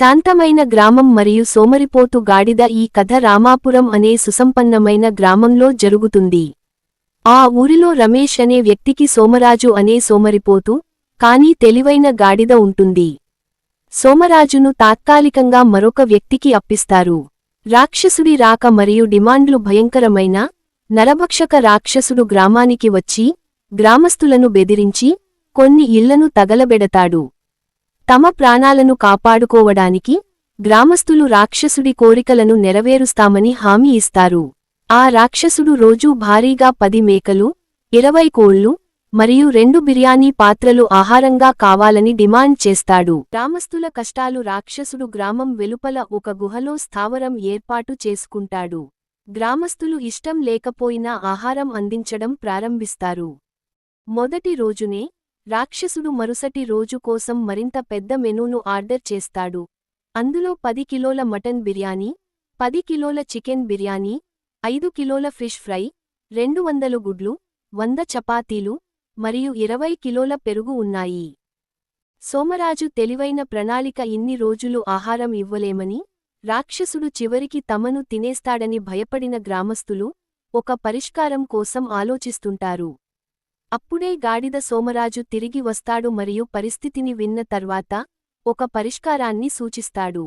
శాంతమైన గ్రామం మరియు సోమరిపోతు గాడిద ఈ కథ రామాపురం అనే సుసంపన్నమైన గ్రామంలో జరుగుతుంది. ఆ ఊరిలో రమేష్ అనే వ్యక్తికి సోమరాజు అనే సోమరిపోతు కానీ తెలివైన గాడిద ఉంటుంది. సోమరాజును తాత్కాలికంగా మరొక వ్యక్తికి అప్పిస్తారు. రాక్షసుడి రాక మరియు డిమాండ్లు భయంకరమైన నరభక్షక రాక్షసుడు గ్రామానికి వచ్చి గ్రామస్తులను బెదిరించి కొన్ని ఇళ్ళను తగలబెడతాడు. తమ ప్రాణాలను కాపాడుకోవడానికి గ్రామస్తులు రాక్షసుడి కోరికలను నెరవేరుస్తామని హామీ ఇస్తారు. ఆ రాక్షసుడు రోజూ భారీగా పది మేకలు ఇరవై కోళ్ళు మరియు రెండు బిర్యానీ పాత్రలు ఆహారంగా కావాలని డిమాండ్ చేస్తాడు. గ్రామస్తుల కష్టాలు రాక్షసుడు గ్రామం వెలుపల ఒక గుహలో స్థావరం ఏర్పాటు చేసుకుంటాడు. గ్రామస్తులు ఇష్టం లేకపోయినా ఆహారం అందించడం ప్రారంభిస్తారు. మొదటి రోజునే రాక్షసుడు మరుసటి రోజు కోసం మరింత పెద్ద మెనూను ఆర్డర్ చేస్తాడు. అందులో పది కిలోల మటన్ బిర్యానీ పది కిలోల చికెన్ బిర్యానీ ఐదు కిలోల ఫిష్ ఫ్రై రెండు వందలు గుడ్లు వంద చపాతీలు మరియు ఇరవై కిలోల పెరుగు ఉన్నాయి. సోమరాజు తెలివైన ప్రణాళిక ఇన్ని రోజులు ఆహారం ఇవ్వలేమని రాక్షసుడు చివరికి తమను తినేస్తాడని భయపడిన గ్రామస్తులు ఒక పరిష్కారం కోసం ఆలోచిస్తుంటారు. అప్పుడే గాడిద సోమరాజు తిరిగి వస్తాడు మరియు పరిస్థితిని విన్న తర్వాత ఒక పరిష్కారాన్ని సూచిస్తాడు.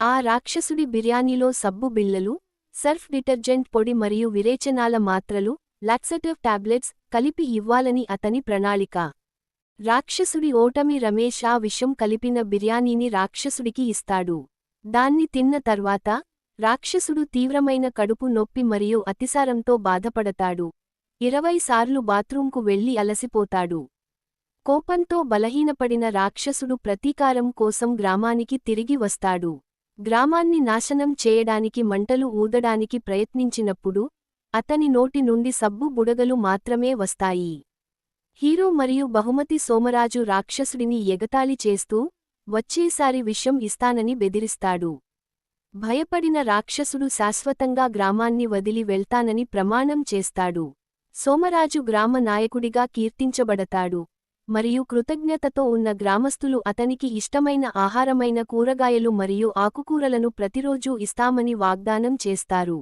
ఆ రాక్షసుడి బిర్యానీలో సబ్బు బిళ్ళలు సర్ఫ్ డిటర్జెంట్ పొడి మరియు విరేచనాల మాత్రలు లాక్సటివ్ టాబ్లెట్స్ కలిపి ఇవ్వాలని అతని ప్రణాళిక. రాక్షసుడి ఓటమి రమేష్ ఆ విషం కలిపిన బిర్యానీని రాక్షసుడికి ఇస్తాడు. దాన్ని తిన్న తర్వాత రాక్షసుడు తీవ్రమైన కడుపు నొప్పి మరియు అతిసారంతో బాధపడతాడు. ఇరవై సార్లు బాత్రూంకు వెళ్ళి అలసిపోతాడు. కోపంతో బలహీనపడిన రాక్షసుడు ప్రతీకారం కోసం గ్రామానికి తిరిగి వస్తాడు. గ్రామాన్ని నాశనం చేయడానికి మంటలు ఊదడానికి ప్రయత్నించినప్పుడు అతని నోటి నుండి సబ్బు బుడగలు మాత్రమే వస్తాయి. హీరో మరియు బహుమతి సోమరాజు రాక్షసుడిని ఎగతాళి చేస్తూ వచ్చేసారి విషయం ఇస్తానని బెదిరిస్తాడు. భయపడిన రాక్షసుడు శాశ్వతంగా గ్రామాన్ని వదిలి వెళ్తానని ప్రమాణం చేస్తాడు. సోమరాజు గ్రామ నాయకుడిగా కీర్తించబడతాడు. మరియు కృతజ్ఞతతో ఉన్న గ్రామస్తులు అతనికి ఇష్టమైన ఆహారమైన కూరగాయలు మరియు ఆకుకూరలను ప్రతిరోజూ ఇస్తామని వాగ్దానం చేస్తారు.